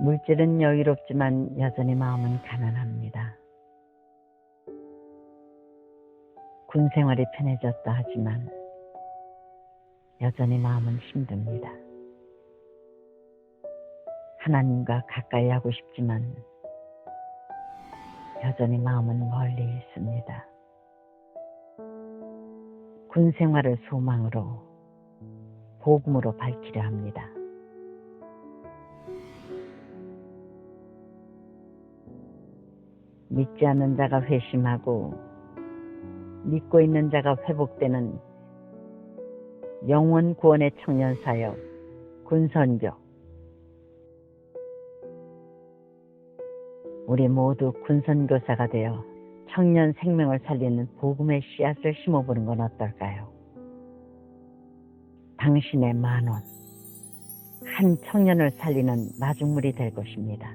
물질은 여유롭지만 여전히 마음은 가난합니다. 군 생활이 편해졌다 하지만 여전히 마음은 힘듭니다. 하나님과 가까이 하고 싶지만 여전히 마음은 멀리 있습니다. 군 생활을 소망으로 복음으로 밝히려 합니다. 믿지 않는 자가 회심하고 믿고 있는 자가 회복되는 영원 구원의 청년 사역 군선교 우리 모두 군선교사가 되어 청년 생명을 살리는 복음의 씨앗을 심어보는 건 어떨까요? 당신의 만원, 한 청년을 살리는 마중물이 될 것입니다.